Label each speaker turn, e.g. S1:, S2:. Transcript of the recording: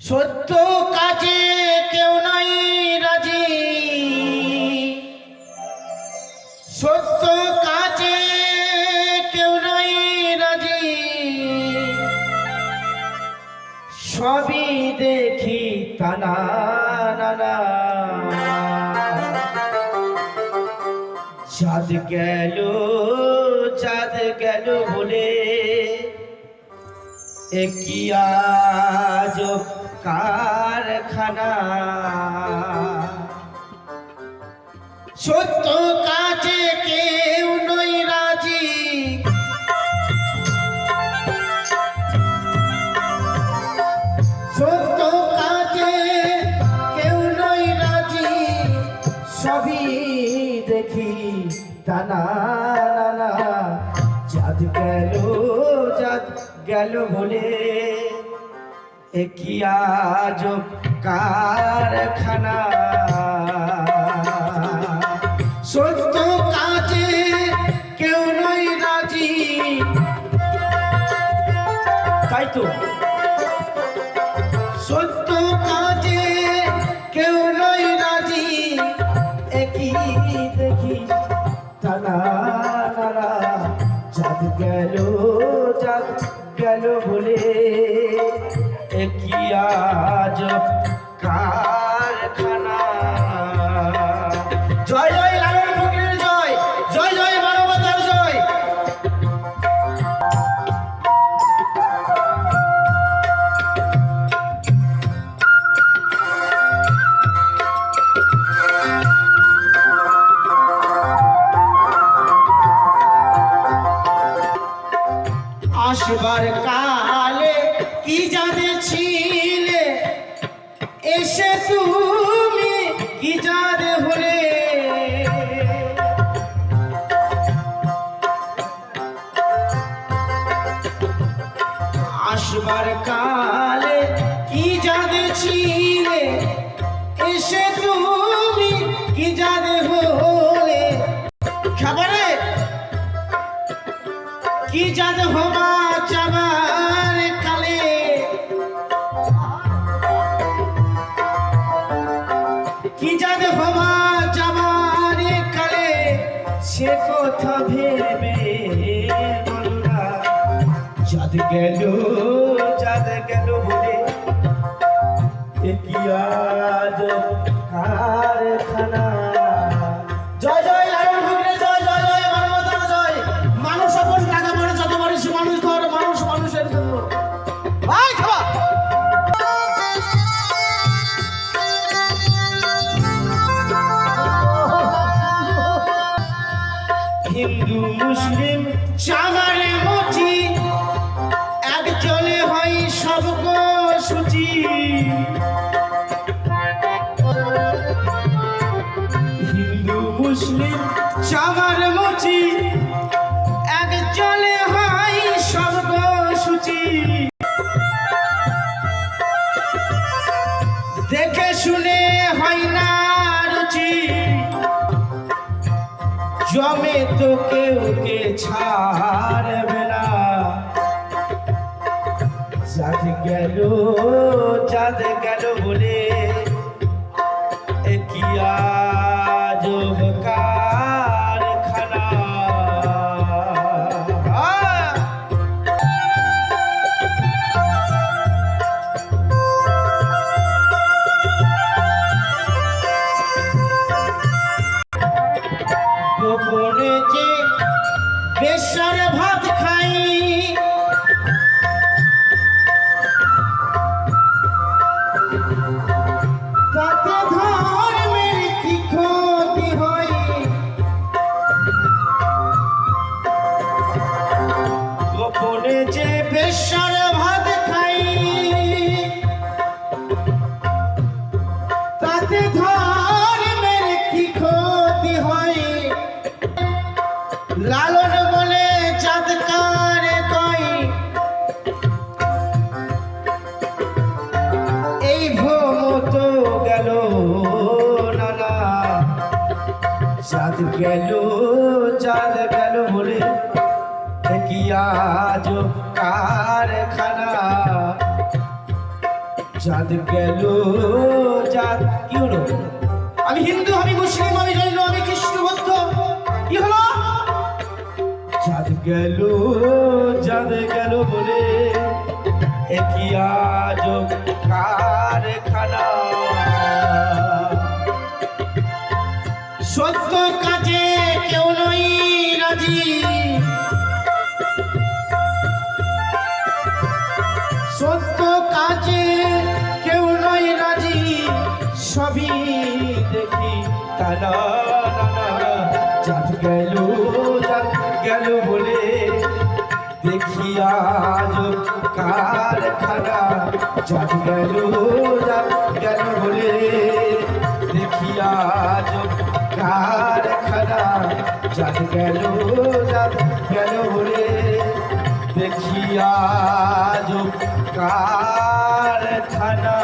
S1: সত্য কাজে কেউ নাই রাজি। সত্য কাজে কেউ নাই রাজি। সবই দেখি তানা নানা চাঁদ গেল চাঁদ গেল বলে একই কারখানা সত্য কাজে কেউ নই রাজি সত্য কাজে কেউ নই রাজি সবই দেখি টানা গেল চাঁদ গেল বলে। একই আজ কারখানা। সত্য কাজে কেউ নই রাজি। তাই তো। সত্য কাজে কেউ নই রাজি। একই দেখি। গেল চাঁদ গেল বলে। একই আজ কারখানা। আসবার কালে কি জানে ছিলে? এসে তুমি কি জানে হলে? আসবার ভেবে বলরা চাঁদ গেল চাঁদ গেল বলে কি আজ জমে তো কেউ কে ছাড়বে না। চাঁদ গেল চাঁদ গেল বলে বেশার ভাত খাই। তাতে ধর্মের কি ক্ষতি হয়? গোপনে যে বেশার ভাত খাই, তাতে ধর্মের গেল চাঁদ গেল বলে আজ কারখানা। চাঁদ গেল চাঁদ কি হলো? আমি হিন্দু, আমি মুসলিম, আমি জৈন, আমি খ্রিস্ট, বৌদ্ধ, কি হলো? চাঁদ গেল চাঁদ গেল বলে একই আজ কারখানা। সত্য কাজে কেউ নয় রাজি, সবই দেখি তারা চাঁদ গেল চাঁদ গেল বলে দেখি আজ কারখানা। চাঁদ গেল চাঁদ গেল বলে দেখি আজ কারখানা। চাঁদ গেল চাঁদ গেল বলে দেখি আজ কারখানা